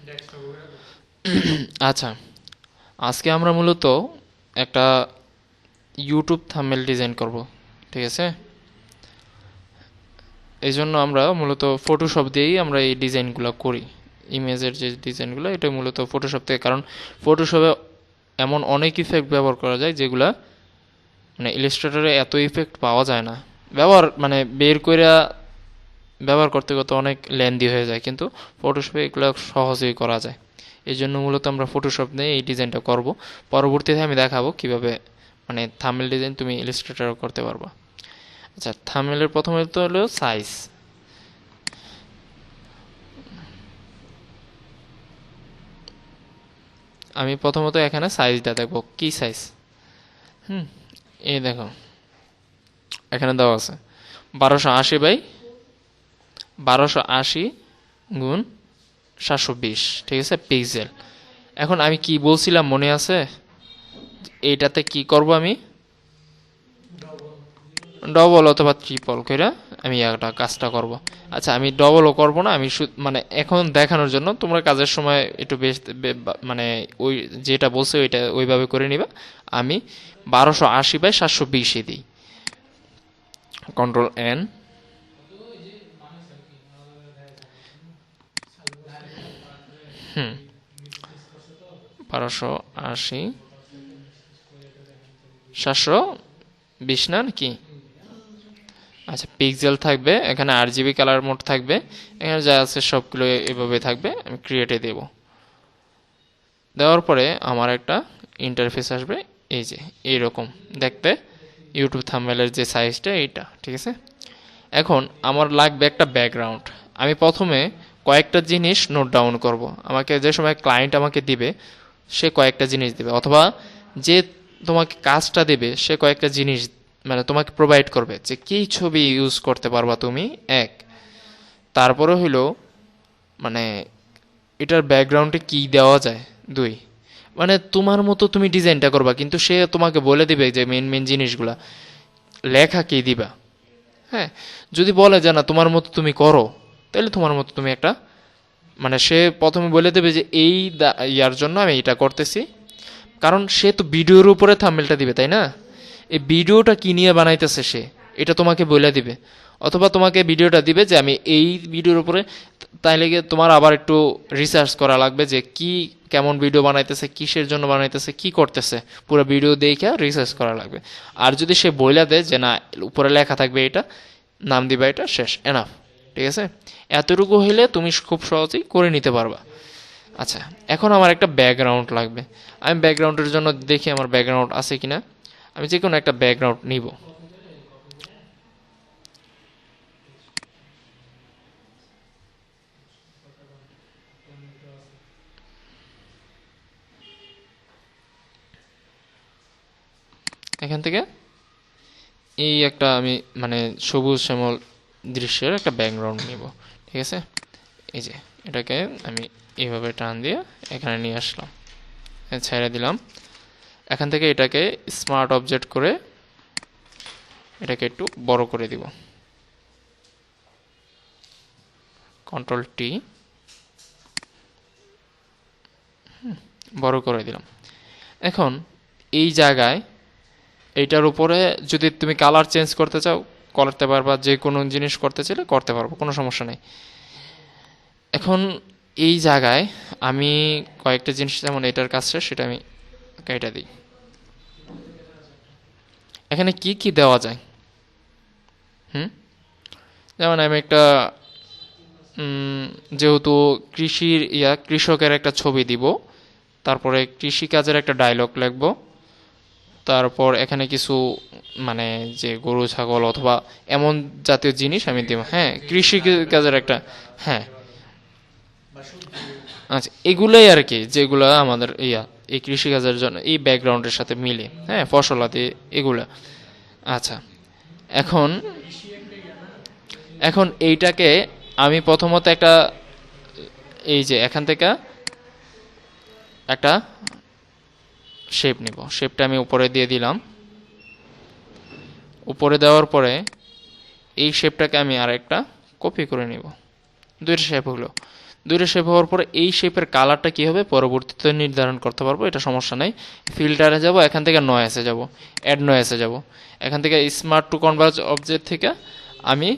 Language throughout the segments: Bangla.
আচ্ছা আজকে আমরা মূলত একটা ইউটিউব থাম্বনেল ডিজাইন করব, ঠিক আছে? এই জন্য আমরা মূলত ফটোশপ দিয়েই আমরা এই ডিজাইনগুলো করি, ইমেজের যে ডিজাইনগুলো এটা মূলত ফটোশপ থেকে, কারণ ফটোশপে এমন অনেক ইফেক্ট ব্যবহার করা যায় যেগুলা মানে ইলিস্ট্রেটরে এত ইফেক্ট পাওয়া যায় না। ব্যবহার মানে বের কইরা ব্যবহার করতে করতে অনেক লেন্দি হয়ে যায়, কিন্তু ফটোশপে এগুলো সহজেই করা যায়। এই জন্য মূলত আমরা ফটোশপ নিয়ে এই ডিজাইনটা করব। পরবর্তীতে আমি দেখাবো কীভাবে মানে থামেল ডিজাইন তুমি ইলিস্ট্রেটরও করতে পারবা। আচ্ছা থামেলের প্রথমে তো হলো সাইজ আমি প্রথমত এখানে সাইজটা দেখব। কি সাইজ হুম, এই দেখো। এখানে দেওয়া আছে। বারোশো আশি বাই বারোশো আশি গুণ সাতশো বিশ, ঠিক আছে পিক্সেল এখন আমি কি বলছিলাম, মনে আছে? এইটাতে কি করব আমি? ডবল অথবা ট্রিপল করে আমি একটা কাজটা করব। আচ্ছা আমি ডবলও করব না, আমি মানে এখন দেখানোর জন্য তোমরা কাজের সময় একটু বেশ মানে ওই যেটা বলছে ওইটা ওইভাবে করে নিবা। আমি বারোশো আশি বাই সাতশো বিশে দিই। কন্ট্রোল এন হুম বারোশো আশি। সাতশো বিশ না নাকি? আচ্ছা পিক্সেল থাকবে, এখানে আর জিবি কালার মোড থাকবে, এখানে যা আছে সবগুলো এভাবে থাকবে, আমি ক্রিয়েটে দেব। দেওয়ার পরে আমার একটা ইন্টারফেস আসবে, এই যে, এইরকম। দেখতে ইউটিউব থাম্বনেলের যে সাইজটা এইটা, ঠিক আছে? এখন আমার লাগবে একটা ব্যাকগ্রাউন্ড আমি প্রথমে কয়েকটা জিনিস নোট ডাউন করব। আমাকে যে সময় ক্লায়েন্ট আমাকে দিবে, সে কয়েকটা জিনিস দেবে। অথবা যে তোমাকে কাজটা দেবে, সে কয়েকটা জিনিস মানে তোমাকে প্রোভাইড করবে যে কী ছবি ইউজ করতে পারবা তুমি, এক। তারপরে হইল মানে এটার ব্যাকগ্রাউন্ডে কি দেওয়া যায়, দুই। মানে তোমার মতো তুমি ডিজাইনটা করবা, কিন্তু সে তোমাকে বলে দিবে যে মেন মেন জিনিসগুলা। লেখা কি দিবা? হ্যাঁ। যদি বলে যে না, তোমার মতো তুমি করো তাহলে তোমার মতো তুমি একটা মানে সে প্রথমে বলে দেবে যে এই ইয়ার জন্য আমি এটা করতেছি। কারণ সে তো ভিডিওর উপরে থাম্বেলটা দিবে, তাই না? এই ভিডিওটা কি নিয়ে বানাইতেছে সে, এটা তোমাকে বলে দিবে। অথবা তোমাকে ভিডিওটা দিবে যে আমি এই ভিডিওর উপরে, তাইলে গিয়ে তোমার আবার একটু রিসার্চ করা লাগবে যে কি, কেমন ভিডিও বানাইতেছে, কিসের জন্য বানাইতেছে, কি করতেছে। পুরো ভিডিও দেখে রিসার্চ করা লাগবে। আর যদি সে বইলা দেয় যে না, উপরে লেখা থাকবে এটা, নাম দিবা এটা, শেষ এনাফ ঠিক আছে? এতটুকু হইলে তুমি খুব সহজেই করে নিতে পারবা। আচ্ছা এখন আমার একটা ব্যাকগ্রাউন্ড লাগবে। আমি ব্যাকগ্রাউন্ডের জন্য দেখি আমার ব্যাকগ্রাউন্ড আছে কিনা। আমি যে কোনো একটা ব্যাকগ্রাউন্ড নিব। এখান থেকে এই একটা আমি মানে সবুজ শ্যামল দৃশ্যের একটা ব্যাকগ্রাউন্ড নিব, ঠিক আছে? এই যে, এটাকে আমি এইভাবে টান দিয়ে এখানে নিয়ে আসলাম। ছেড়ে দিলাম। এখান থেকে এটাকে স্মার্ট অবজেক্ট করে এটাকে একটু বড় করে দিব। কন্ট্রোল টি বড় করে দিলাম। এখন এই জায়গায় এইটার উপরে যদি তুমি কালার চেঞ্জ করতে চাও করতে পারবা, যে কোনো জিনিস করতে চাইলে করতে পারব, কোনো সমস্যা নেই। এখন এই জায়গায় আমি কয়েকটা জিনিস, যেমন এটার কাজটা সেটা আমি কেটে দিই। এখানে কি কি দেওয়া যায়? হুম? যেমন আমি একটা যেহেতু কৃষির ইয়া, কৃষকের একটা ছবি দিব, তারপরে কৃষিকাজের একটা ডায়লগ লিখব। তারপর এখানে কিছু মানে যে গরু, ছাগল অথবা এমন জাতীয় জিনিস আমি দিব হ্যাঁ কৃষি কাজের একটা হ্যাঁ। আচ্ছা এগুলোই আর কি, যেগুলো আমাদের ইয়া, এই কৃষিকাজের জন্য, এই ব্যাকগ্রাউন্ডের সাথে মিলে হ্যাঁ ফসলাদি এগুলা। আচ্ছা এখন এখন এইটাকে আমি প্রথমত একটা, এই যে এখান থেকে একটা শেপ নিব। শেপটা আমি উপরে দিয়ে দিলাম। উপরে দেওয়ার পরে এই শেপটাকে আমি আরেকটা কপি করে নিব। দুইটা শেপ হলো। দুইটা শেপ হওয়ার পরে এই শেপের কালারটা কী হবে? পরবর্তীতে নির্ধারণ করতে পারব, এটা সমস্যা নেই। ফিল্টারে যাব, এখান থেকে নয় নয়েসে যাব। অ্যাড নয়েসে যাব। এখান থেকে স্মার্ট টু কনভার্জ অবজেক্ট থেকে আমি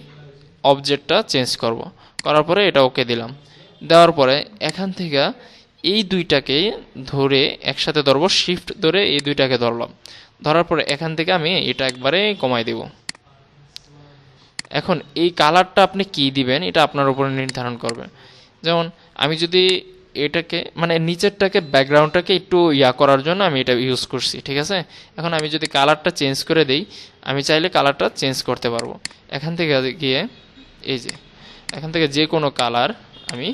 অবজেক্টটা চেঞ্জ করব। করার পরে এটা ওকে দিলাম। দেওয়ার পরে এখান থেকে এই দুইটাকে ধরে একসাথে ধরবো শিফট ধরে এই দুইটাকে ধরলাম। ধরার পরে এখান থেকে আমি এটা একবারে কমাই দিব। এখন এই কালারটা আপনি কি দিবেন, এটা আপনার উপরে নির্ধারণ করবেন যেমন আমি যদি এটাকে মানে নিচেরটাকে ব্যাকগ্রাউন্ডটাকে একটু ইয়া করার জন্য আমি এটা ইউজ করছি, ঠিক আছে? এখন আমি যদি কালারটা চেঞ্জ করে দেই, আমি চাইলে কালারটা চেঞ্জ করতে পারব। এখান থেকে গিয়ে, এই যে, এখান থেকে যে কোনো কালার আমি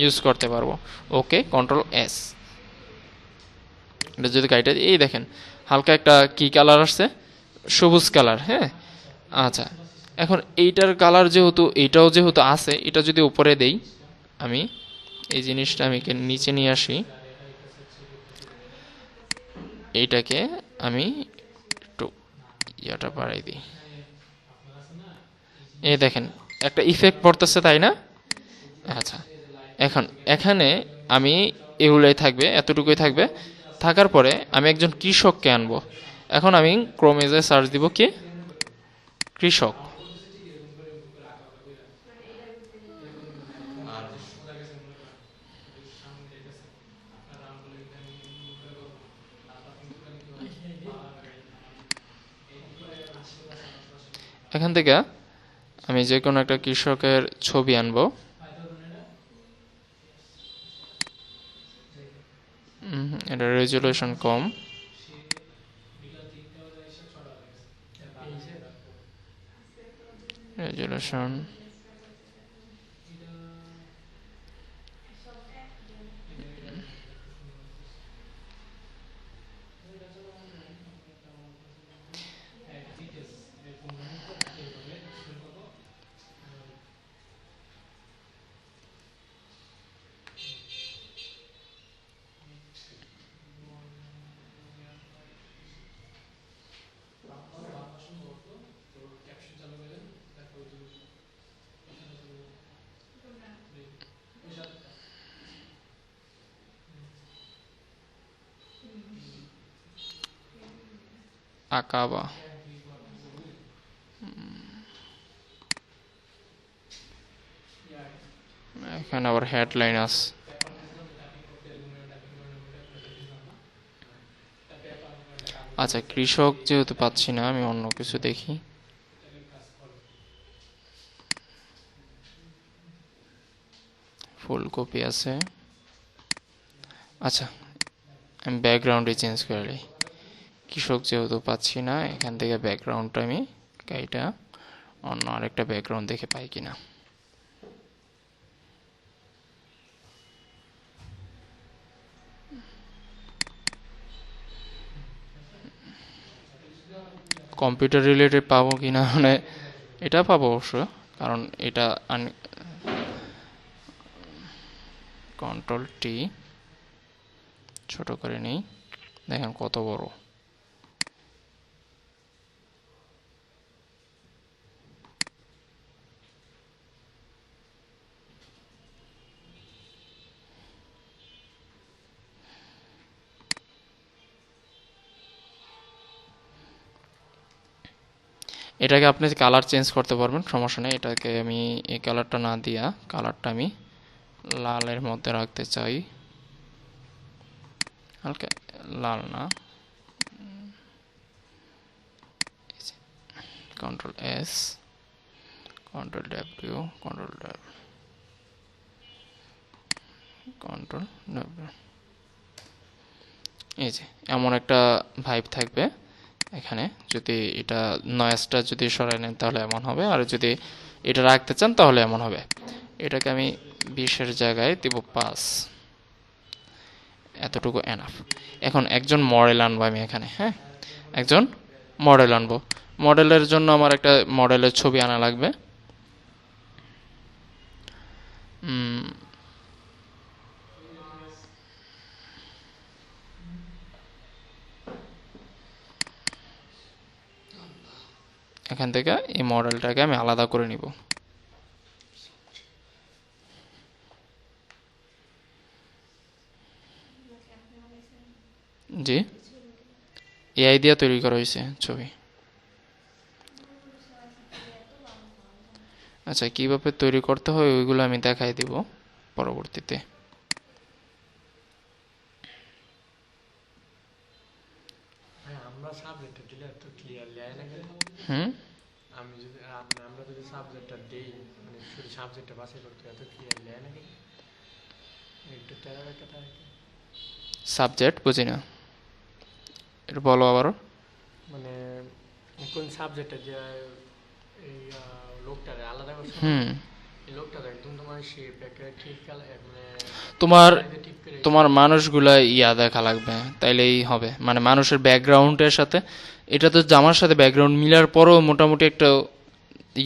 ইউজ করতে পারব। ওকে কন্ট্রোল এস এটা যদি দিই, এই দেখেন হালকা একটা কি কালার আসছে? সবুজ কালার হ্যাঁ? আচ্ছা এখন এইটার কালার যেহেতু এইটাও যেহেতু আছে এটা যদি উপরে দেই আমি এই জিনিসটা আমি নিচে নিয়ে আসি। এইটাকে আমি একটু ইয়াটা বাড়াই দিই। এই দেখেন একটা ইফেক্ট পড়তেছে তাই না? আচ্ছা এখন, এখানে আমি এগুলোই থাকবে, এতটুকুই থাকবে। থাকার পরে আমি একজন কৃষককে আনব। এখন আমি ক্রোমেজে সার্চ দিব কি? কৃষক। এখান থেকে আমি যে কোনো একটা কৃষকের ছবি আনব। এটা রেজুলেশন কম রেজুলেশন আকাবা এখানে আবার হেডলাইন আচ্ছা কৃষক যেহেতু পাচ্ছি না, আমি অন্য কিছু দেখি। ফুলকপি আছে। আচ্ছা আমি ব্যাকগ্রাউন্ডে চেঞ্জ করে নিই। কৃষক যেহেতু পাচ্ছি না, এখান থেকে ব্যাকগ্রাউন্ডটা আমি গাড়িটা অন্য আরেকটা ব্যাকগ্রাউন্ড দেখে পাই কিনা। কম্পিউটার রিলেটেড পাবো কি না মানে এটা পাবো অবশ্য, কারণ এটা কন্ট্রোল টি ছোট করে নেই, দেখেন কত বড়। এটাকে আপনি কালার চেঞ্জ করতে পারবেন, সমস্যা নেই। এটাকে আমি এই কালারটা না দিয়া কালারটা আমি লালের মধ্যে রাখতে চাই। হালকা লাল না। Control S control W control W control W এই যে, এমন একটা ভাইব থাকবে। এখানে। যদি এটা নয়েসটা যদি সরাই নেন তাহলে এমন হবে। আর যদি এটা রাখতে চান তাহলে এমন হবে। এটাকে আমি বিশের জায়গায় দিব পাঁচ। এতটুকু এনাফ এখন একজন মডেল আনব আমি এখানে হ্যাঁ? একজন মডেল আনব। মডেলের জন্য আমার একটা মডেলের ছবি আনা লাগবে। এখান থেকে এই মডেলটাকে আমি আলাদা করে নিব। জি। এআই দিয়ে তৈরি করা হয়েছে ছবি। আচ্ছা কীভাবে তৈরি করতে হয় ওইগুলো আমি দেখাই দিব পরবর্তীতে। হুম? আমি যদি আমরা যদি সাবজেক্টটা দিই মানে শুধু সাবজেক্টটা বাছাই করতে এত ক্লিয়ারলি লেয় নাকি? একটু তেরা সাবজেক্ট বুঝি না। এটা বলো আবারও। মানে কোন সাবজেক্টটা যে এই লোকটারে আলাদা করছে হুম। তোমার মানে তোমার মানুষগুলা ইয়া দেখা লাগবে তাইলেই হবে। মানে মানুষের ব্যাকগ্রাউন্ডের সাথে এটা তো জামার সাথে ব্যাকগ্রাউন্ড মিলার পরও মোটামুটি একটা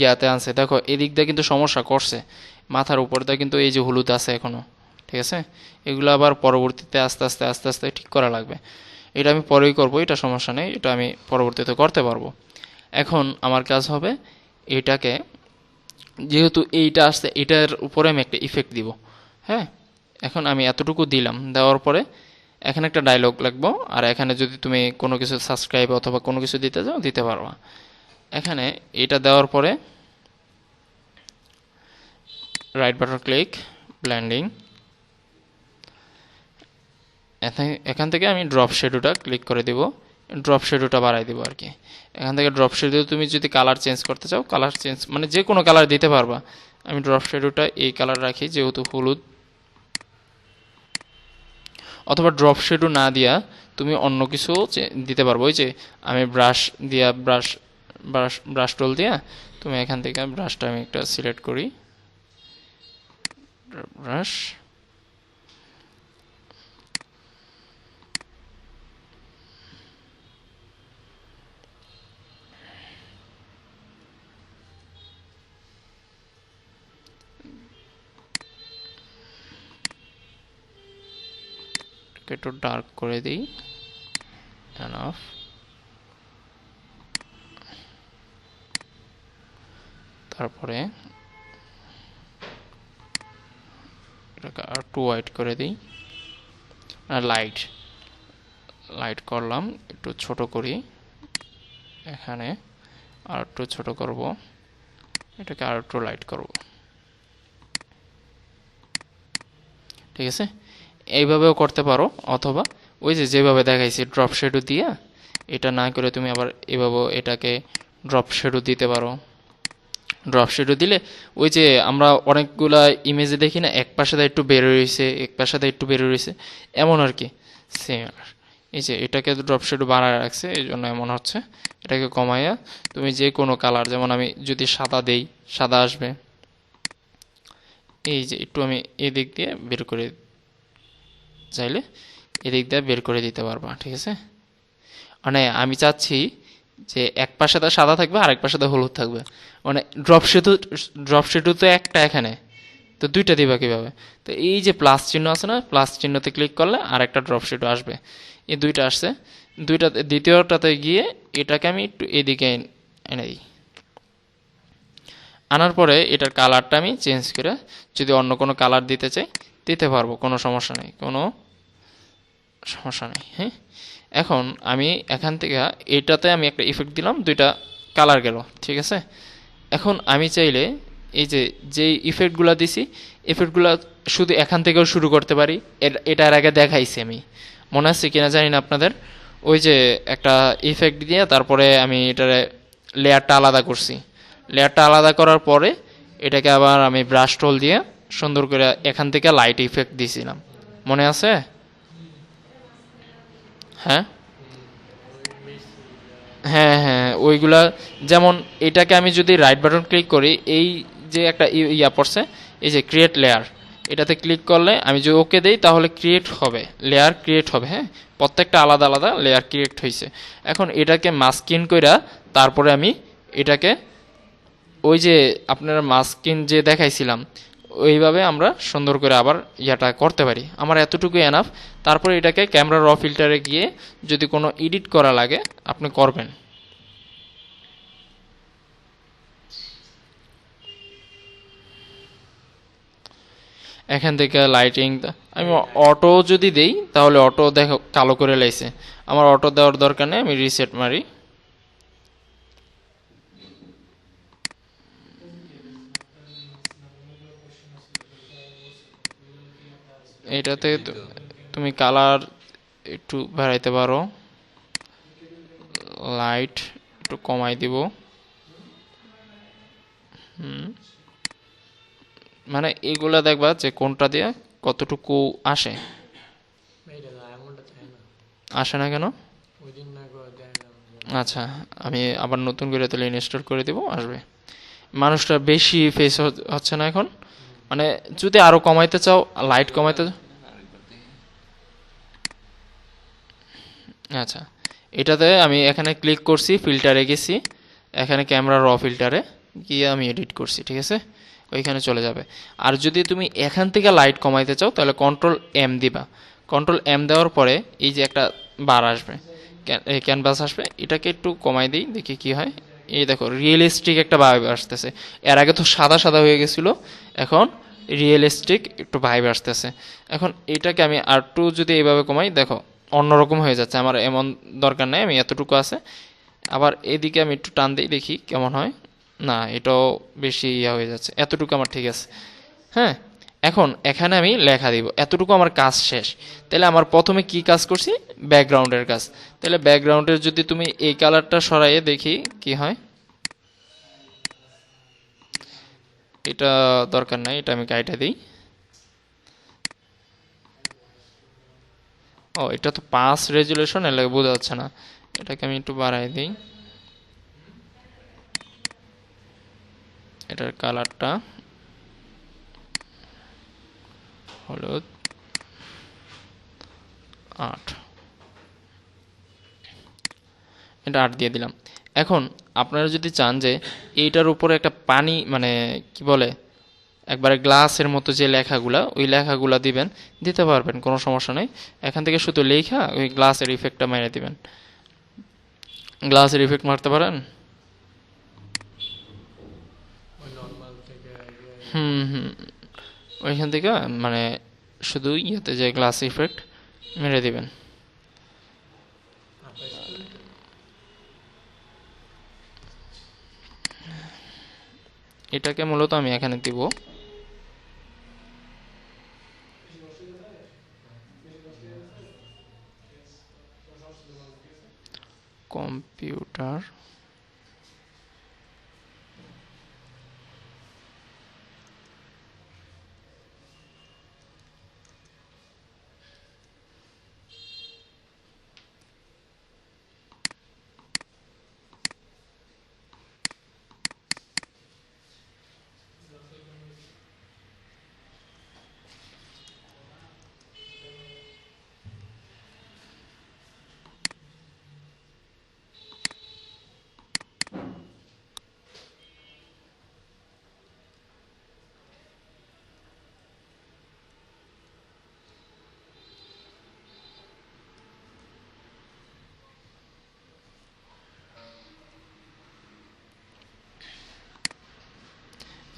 ইয়াতে আনছে। দেখো এদিক দিয়ে কিন্তু সমস্যা করছে মাথার উপর দিয়ে কিন্তু এই যে হলুদ আছে এখনও ঠিক আছে? এগুলো আবার পরবর্তীতে আস্তে আস্তে আস্তে আস্তে ঠিক করা লাগবে। এটা আমি পরেই করব এটা সমস্যা নেই এটা আমি পরবর্তীতে করতে পারব। এখন আমার কাজ হবে এটাকে যেহেতু এইটা আসছে, এটার উপরে আমি একটা ইফেক্ট দিব। হ্যাঁ? এখন আমি এতটুকু দিলাম, দেওয়ার পরে এখানে একটা ডায়লগ লাগবো, আর এখানে যদি তুমি কোনো কিছু সাবস্ক্রাইব অথবা কোনো কিছু দিতে চাও, দিতে পারবা। এখানে এটা দেওয়ার পরে রাইট বাটন ক্লিক ব্ল্যান্ডিং এখান থেকে আমি ড্রপ শেডোটা ক্লিক করে দিব। ড্রপ শেডোটা বাড়াই দেবো আর কি। এখান থেকে ড্রপ শেডো তুমি যদি কালার চেঞ্জ করতে চাও কালার চেঞ্জ মানে যে কোনো কালার দিতে পারবা। আমি ড্রপ শেডোটা এই কালার রাখি, যেহেতু হলুদ। অথবা ড্রপ শেডও না দিয়া তুমি অন্য কিছু দিতে পারব। ওই যে আমি ব্রাশ দিয়া ব্রাশ ব্রাশ ব্রাশ টোল দিয়া তুমি এখান থেকে ব্রাশটা আমি একটা সিলেক্ট করি। ব্রাশ একটু ডার্ক করে দিই। এনাফ তারপরে এটাকে আর টু হোয়াইট করে দিই। লাইট লাইট করলাম, একটু ছোট করি। এখানে আর একটু ছোট করব। এটাকে আর একটু লাইট করব। ঠিক আছে? এইভাবেও করতে পারো, অথবা ওই যে যেভাবে দেখাইছি ড্রপ শেডও দিয়ে, এটা না করে তুমি আবার এভাবেও এটাকে ড্রপ শেডও দিতে পারো। ড্রপ শেডও দিলে ওই যে আমরা অনেকগুলা ইমেজে দেখি না, এক পাশে একটু বেরো রয়েছে এক পাশে একটু বেরো রয়েছে এমন আর কি সেম এই যে এটাকে ড্রপ শেডও বাড়ায় রাখছে, এই জন্য এমন হচ্ছে, এটাকে কমাইয়া তুমি যে কোনো কালার যেমন আমি যদি সাদা দেই, সাদা আসবে। এই যে একটু আমি এদিক দিয়ে বের করে চাইলে এদিক দিয়ে বের করে দিতে পারবা, ঠিক আছে? মানে আমি চাচ্ছি যে এক পাশে তো সাদা থাকবে আর এক পাশে তো হলুদ থাকবে। মানে ড্রপ শেডু ড্রপ তো একটা এখানে, তো দুইটা দিবা কীভাবে? তো এই যে প্লাস চিহ্ন আছে না প্লাস চিহ্নতে ক্লিক করলে আর একটা ড্রপ শেডও আসবে। এই দুইটা আসছে। দুইটা, দ্বিতীয়টাতে গিয়ে এটাকে আমি একটু এদিকে এনে দিই। আনার পরে এটার কালারটা আমি চেঞ্জ করে যদি অন্য কোনো কালার দিতে চাই দিতে পারব, কোনো সমস্যা নেই, কোনো সমস্যা নেই হ্যাঁ? এখন আমি এখান থেকে, এটাতে আমি একটা ইফেক্ট দিলাম, দুইটা কালার গেল, ঠিক আছে? এখন আমি চাইলে এই যে, যেই ইফেক্টগুলো দিছি ইফেক্টগুলো শুধু এখান থেকেও শুরু করতে পারি এটার আগে দেখাইছি আমি। মনে আছে কিনা জানি না আপনাদের? ওই যে একটা ইফেক্ট দিয়ে তারপরে আমি এটার লেয়ারটা আলাদা করছি। লেয়ারটা আলাদা করার পরে, এটাকে আবার আমি ব্রাশ টোল দিয়ে সুন্দর করে এখান থেকে লাইট ইফেক্ট দিয়েছিলাম মনে আছে? হ্যাঁ? হ্যাঁ হ্যাঁ ওইগুলা যেমন এটাকে আমি যদি রাইট বাটন ক্লিক করি, এই যে একটা ইয়া পড়ছে, এই যে ক্রিয়েট লেয়ার এটাতে ক্লিক করলে আমি যদি ওকে দেই, তাহলে ক্রিয়েট হবে লেয়ার ক্রিয়েট হবে হ্যাঁ? প্রত্যেকটা আলাদা আলাদা লেয়ার ক্রিয়েট হয়েছে এখন এটাকে মাস্কিন কইরা তারপরে আমি এটাকে ওই যে আপনার মাস্কিন যে দেখাইছিলাম ওইভাবে আমরা সুন্দর করে আবার ইয়াটা করতে পারি। আমার এতটুকু এনাফ তারপরে এটাকে ক্যামেরা র ফিল্টারে গিয়ে যদি কোনো এডিট করা লাগে, আপনি করবেন। এখান থেকে লাইটিং আমি অটো যদি দেই, তাহলে অটো দেখো, কালো করে লাইছে। আমার অটো দেওয়ার দরকার নেই, আমি রিসেট মারি। এটাতে তুমি কালার একটু বাড়াইতে পারো। লাইট একটু কমাই দিব। মানে এগুলা দেখবা যে কোনটা দিয়ে কতটুকু আসে। আসে না কেন? আচ্ছা আমি আবার নতুন করে তাহলে ইনস্টল করে দেবো, আসবে। মানুষটা বেশি ফেস হচ্ছে না এখন। মানে যদি আরও কমাইতে চাও লাইট কমাইতে আচ্ছা এটাতে আমি এখানে ক্লিক করছি ফিল্টারে গেছি। এখানে ক্যামেরা র ফিল্টারে গিয়ে আমি এডিট করছি, ঠিক আছে? ওইখানে চলে যাবে। আর যদি তুমি এখান থেকে লাইট কমাইতে চাও, তাহলে কন্ট্রোল এম দিবা। কন্ট্রোল এম দেওয়ার পরে এই যে একটা বার আসবে ক্যানভাস আসবে, এটাকে একটু কমাই দিই, দেখি কি হয়। এই দেখো রিয়েলিস্টিক একটা ভাইব আসতেছে। এর আগে তো সাদা সাদা হয়ে গেছিল, এখন রিয়েলিস্টিক একটু ভাইব আসতেছে। এখন এটাকে আমি আর একটু যদি এইভাবে কমাই, দেখো, অন্যরকম হয়ে যাচ্ছে। আমার এমন দরকার নেই, আমি এতটুকু আছে। আবার এদিকে আমি একটু টান দিই, দেখি কেমন হয়। না, এটাও বেশি ইয়া হয়ে যাচ্ছে। এতটুকু আমার ঠিক আছে। হ্যাঁ? এখন এখানে আমি লেখা দিব। এতটুকু আমার কাজ শেষ। তাহলে আমার প্রথমে কি কাজ করছি? ব্যাকগ্রাউন্ডের কাজ। তাহলে ব্যাকগ্রাউন্ডের যদি তুমি এই কালারটা সরাইয়ে দেখি, কি হয়? এটা দরকার নাই, এটা আমি কাইটা দিই। ও, এটা তো পাঁচ রেজুলেশন, এর লাগে বোঝা যাচ্ছে না। এটাকে আমি একটু বাড়াই দিই। এটার কালারটা হলুদ আট। এটা আট দিয়ে দিলাম। এখন আপনারা যদি চান যে এইটার উপরে একটা পানি মানে কি বলে একবারে গ্লাসের মতো যে লেখাগুলা ওই লেখাগুলা দিবেন দিতে পারবেন কোনো সমস্যা নেই। এখান থেকে শুধু লেখা ওই গ্লাসের ইফেক্টটা মেরে দিবেন। গ্লাসের ইফেক্ট মারতে পারেন? হুম হুম। ওইখান থেকে মানে শুধু ইয়েতে যে গ্লাস ইফেক্ট মেরে দিবেন। এটাকে মূলত আমি এখানে দিব। কম্পিউটার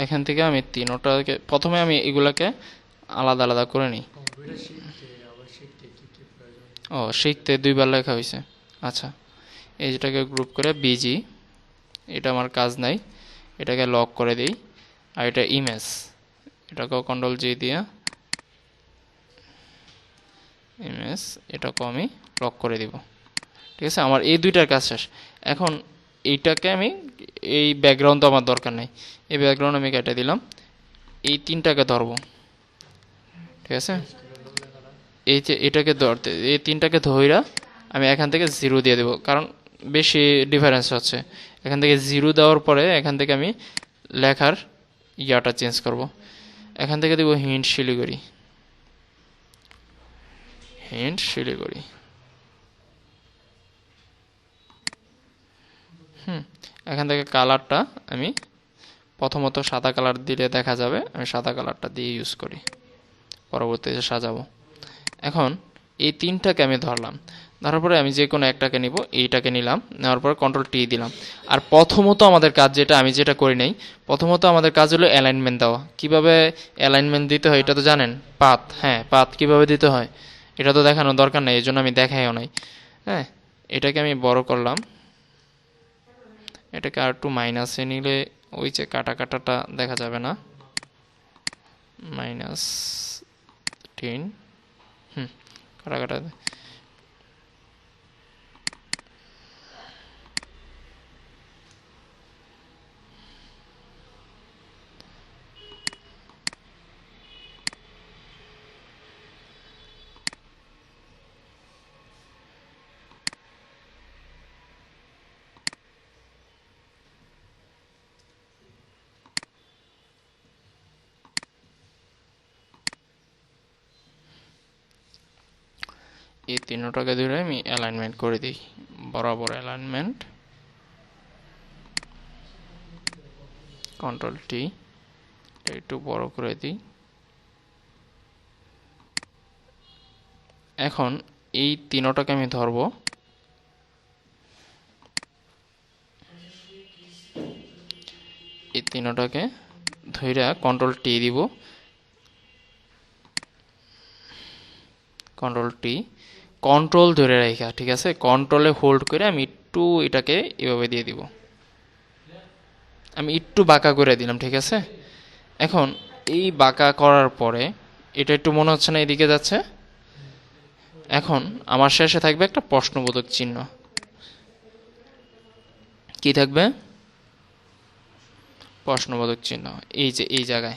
এখান থেকে আমি তিনোটাকে প্রথমে আমি এগুলাকে আলাদা আলাদা করে নিই। ও, শিখতে দুইবার লেখা হয়েছে আচ্ছা এই যেটাকে গ্রুপ করে বিজি এটা আমার কাজ নাই। এটাকে লক করে দিই, আর এটা ইমেজ এটাকেও কন্ট্রোল জি দিয়ে ইমেজ এটাকেও আমি লক করে দিব। ঠিক আছে, আমার এই দুইটার কাজ শেষ। এখন এইটাকে আমি এই ব্যাকগ্রাউন্ড তো আমার দরকার নেই। এই ব্যাকগ্রাউন্ড আমি কেটে দিলাম। এই তিনটাকে ধরবো। ঠিক আছে? এই যে এটাকে ধরতে, এই তিনটাকে ধইরা আমি এখান থেকে জিরো দিয়ে দেবো। কারণ বেশি ডিফারেন্স হচ্ছে। এখান থেকে জিরো দেওয়ার পরে এখান থেকে আমি লেখার ইয়াটা চেঞ্জ করব। এখান থেকে দেবো হিন্ট শিলিগুড়ি। হিন্ট শিলিগুড়ি হুম এখান থেকে কালারটা আমি প্রথমত সাদা কালার দিলে দেখা যাবে, আমি সাদা কালারটা দিয়ে ইউজ করি। পরবর্তীতে সাজাবো। এখন এই তিনটাকে আমি ধরলাম। ধরার পরে আমি যে কোনো একটাকে নিব, এইটাকে নিলাম, নেওয়ার পরে কন্ট্রোল টি দিলাম। আর প্রথমত আমাদের কাজ যেটা, আমি যেটা করি নাই, প্রথমত আমাদের কাজ হলো অ্যালাইনমেন্ট দেওয়া। কীভাবে অ্যালাইনমেন্ট দিতে হয় এটা তো জানেন? পাত হ্যাঁ পাত কীভাবে দিতে হয়? এটা তো দেখানোর দরকার নেই এই জন্য আমি দেখাইও নাই। হ্যাঁ এটাকে আমি বড় করলাম। এটাকে আর একটু মাইনাসে নিলে ওই যে কাটা কাটাটা দেখা যাবে না। মাইনাস টেন হুম, কাটা কাটা এই তিনটাকে ধরে আমি অ্যালাইনমেন্ট করে দিই। বরাবর অ্যালাইনমেন্ট কন্ট্রোল টি একটু বড় করে দিই। এখন এই তিনটাকে আমি ধরবো। এই তিনটাকে ধইরা কন্ট্রোল টি দিব। কন্ট্রোল টি কন্ট্রোল ধরে রাখা ঠিক আছে? কন্ট্রোলে হোল্ড করে আমি একটু এটাকে এভাবে দিয়ে দিব। আমি একটু বাঁকা করে দিলাম, ঠিক আছে? এখন এই বাঁকা করার পরে এটা একটু মনে হচ্ছে না এদিকে যাচ্ছে। এখন আমার শেষে থাকবে একটা প্রশ্নবোধক চিহ্ন। কি থাকবে? প্রশ্নবোধক চিহ্ন। এই যে, এই জায়গায়।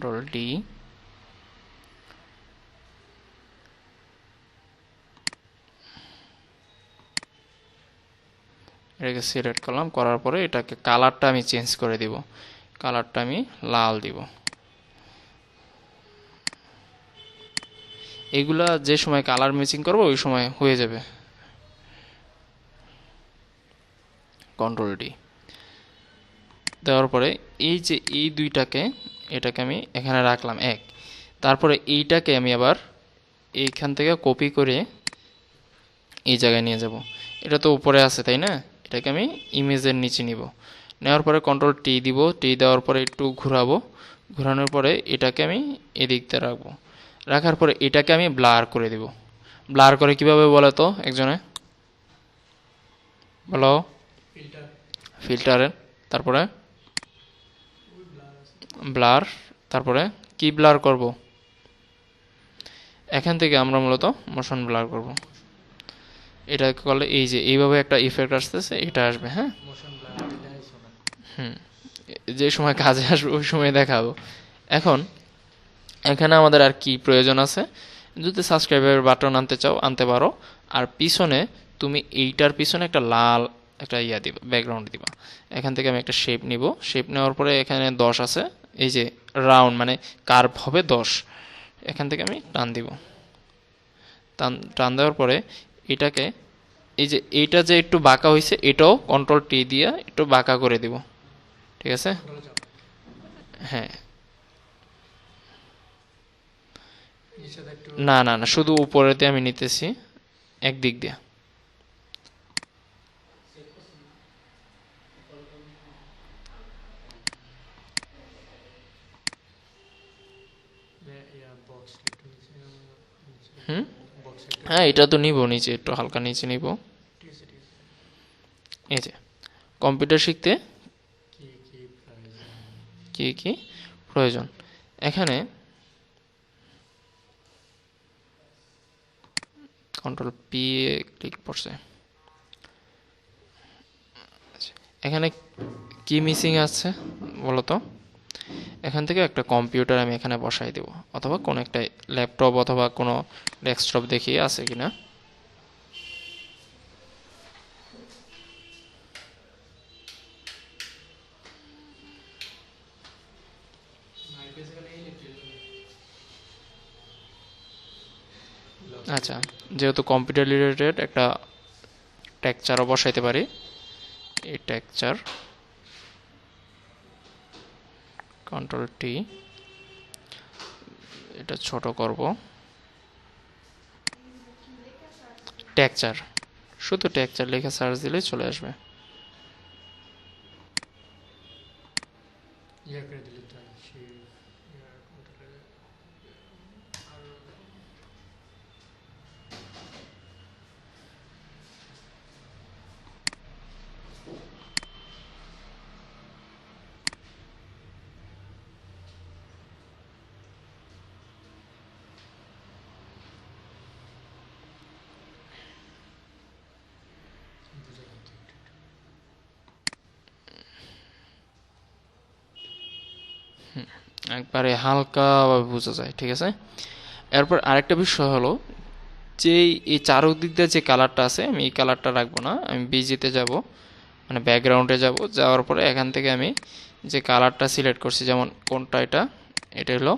Control D. এটাকে সিলেক্ট করলাম, করার পরে এটাকে কালারটা আমি চেঞ্জ করে দিব। কালারটা আমি লাল দিব। এগুলা যে সময় কালার ম্যাচিং করব, ওই সময় হয়ে যাবে। কন্ট্রোল ডি দেওয়ার পরে এই যে এই দুইটাকে এটাকে আমি এখানে রাখলাম এক। তারপরে এইটাকে আমি আবার এইখান থেকে কপি করে এই জায়গায় নিয়ে যাব। এটা তো উপরে আছে তাই না? এটাকে আমি ইমেজের নিচে নিব। নেওয়ার পরে কন্ট্রোল টি দিব। টি দেওয়ার পরে একটু ঘোরাবো। ঘোরানোর পরে এটাকে আমি এদিক দিয়ে রাখব। রাখার পরে এটাকে আমি ব্লার করে দিব। ব্লার করে কীভাবে বলে তো একজনে? বলো। ফিল্টারের তারপরে? ব্লার তারপরে কি ব্লার করব? এখান থেকে আমরা মূলত মোশন ব্লার করব। এটা করলে এই যে এইভাবে একটা ইফেক্ট আসতেছে এটা আসবে হ্যাঁ? হুম যে সময় কাজে আসবে ওই সময় দেখাবো। এখন এখানে আমাদের আর কি প্রয়োজন আছে? যদি সাবস্ক্রাইবের বাটন আনতে চাও আনতে পারো। আর পিছনে তুমি এইটার পিছনে একটা লাল একটা ইয়া দিবা ব্যাকগ্রাউন্ড দিবা। এখান থেকে আমি একটা শেপ নিব। শেপ নেওয়ার পরে এখানে দশ আছে। এই যে রাউন্ড মানে কার্ভ হবে দশ। এখান থেকে আমি টান দিব। টান টান দেওয়ার পরে এটাকে এই যে এইটা যে একটু বাঁকা হয়েছে এটাও কন্ট্রোল টি দিয়ে একটু বাঁকা করে দিব। ঠিক আছে? হ্যাঁ। না না না শুধু উপরেতে আমি নিতেছি একদিক দিয়ে বক্স একটু নিচে নিচে হ্যাঁ এটা তো নিব নিচে একটু হালকা নিচে নিব। এই যে কম্পিউটার শিখতে কি কি প্রয়োজন? কি কি প্রয়োজন এখানে কন্ট্রোল পি এ ক্লিক করছে। আচ্ছা, এখানে কি মিসিং আছে বলো তো? এখান থেকে একটা কম্পিউটার আমি এখানে বসাই দেব। অথবা কোনো একটা ল্যাপটপ অথবা কোনো ডেস্কটপ দেখি আছে কিনা। আচ্ছা যেহেতু কম্পিউটার রিলেটেড একটা টেকচারও বসাইতে পারি। এই টেকচার কন্ট্রোল টি এটা ছোট করব। টেকচার শুধু টেকচার লিখে সার্চ দিলেই চলে আসবে। ইয়া করে দিলে তো হয়, সেই ইয়ে কন্ট্রোলে আর বুঝে গেল তো একটু একটু। একবারে হালকাভাবে বোঝা যায়, ঠিক আছে? এরপর আরেকটা বিষয় হলো যে এই চারদিক দিয়ে যে কালারটা আছে, আমি এই কালারটা রাখব না, আমি বিজিতে যাব মানে ব্যাকগ্রাউন্ডে যাব, যাওয়ার পরে এখান থেকে আমি যে কালারটা সিলেক্ট করছি, যেমন কোনটা এটা এটা হলো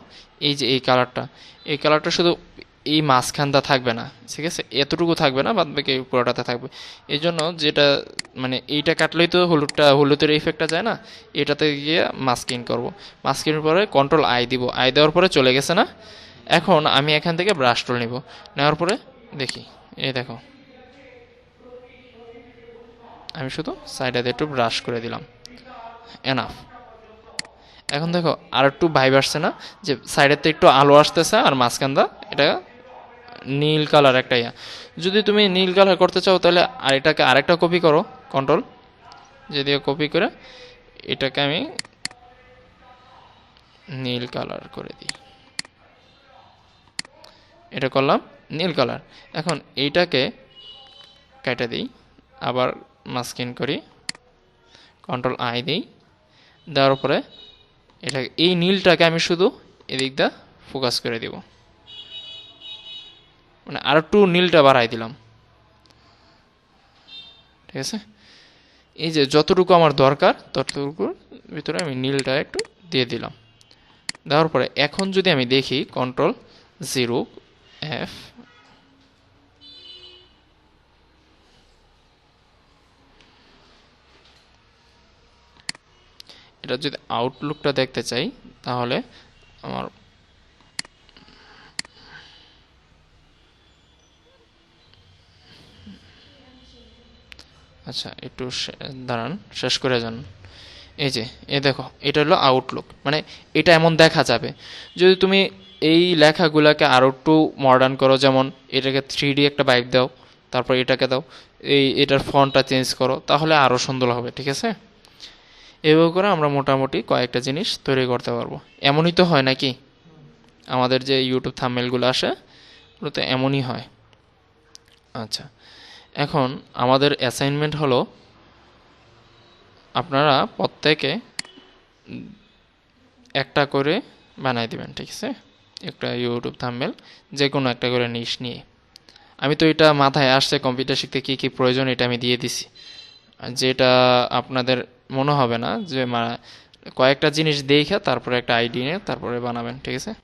এই যে এই কালারটা। এই কালারটা শুধু এই মাঝখানটা থাকবে না, ঠিক আছে? এতটুকু থাকবে না, বাদ বাকি পুরোটাতে থাকবে। এই জন্য যেটা মানে এইটা কাটলেই তো হলুদটা, হলুদের ইফেক্টটা যায় না, এটাতে গিয়ে মাস্কিং করব। মাস্কিংয়ের পরে কন্ট্রোল আই দিব। আই দেওয়ার পরে চলে গেছে না? এখন আমি এখান থেকে ব্রাশ টুল নিব। নেওয়ার পরে দেখি, এই দেখো। আমি শুধু সাইডে একটু ব্রাশ করে দিলাম। এনাফ এখন দেখো আর একটু ভাইব আসছে না, যে সাইডেতে একটু আলো আসতেছে আর মাঝখানটা, এটা নীল কালার একটা ইয়া। যদি তুমি নীল কালার করতে চাও, তাহলে আর এটাকে আরেকটা কপি করো কন্ট্রোল যদি কপি করে এটাকে আমি নীল কালার করে দিই। এটা করলাম নীল কালার। এখন এইটাকে কেটে দিই, আবার মাস্কিন করি কন্ট্রোল আই দিই, দেওয়ার পরে এটা এই নীলটাকে আমি শুধু এদিকটা ফোকাস করে দিব। মানে আর একটু নীলটা বাড়াই দিলাম। ঠিক আছে? এই যে যতটুকু আমার দরকার, ততটুকুর ভিতরে আমি নীলটা একটু দিয়ে দিলাম। দেওয়ার পরে এখন যদি আমি দেখি কন্ট্রোল জিরো এফ এটা যদি আউটলুকটা দেখতে চাই, তাহলে আমার আচ্ছা একটু দাঁড়ান, শেষ করে যান। এই যে এ দেখো, এটা হলো আউটলুক মানে এটা এমন দেখা যাবে। যদি তুমি এই লেখাগুলোকে আরও একটু মডার্ন করো, যেমন এটাকে থ্রি একটা বাইক দাও, তারপর এটাকে দাও, এই, এটার ফন্টটা চেঞ্জ করো, তাহলে আরও সুন্দর হবে, ঠিক আছে? এভাবে করে আমরা মোটামুটি কয়েকটা জিনিস তৈরি করতে পারব। এমনই তো হয় নাকি? আমাদের যে ইউটিউব থাম্বনেলগুলো আসে ওগুলো তো এমনই হয়। আচ্ছা এখন আমাদের অ্যাসাইনমেন্ট হলো আপনারা প্রত্যেকে একটা করে বানাই দেবেন, ঠিক আছে? একটা ইউটিউব থাম্বনেল যে কোনো একটা করে নিশ নিয়ে। আমি তো এটা মাথায় আসছে কম্পিউটার শিখতে কী কী প্রয়োজন এটা আমি দিয়ে দিছি। যেটা আপনাদের মনে হবে না যে কয়েকটা জিনিস দেখে তারপরে একটা আইডি নিয়ে তারপরে বানাবেন, ঠিক আছে?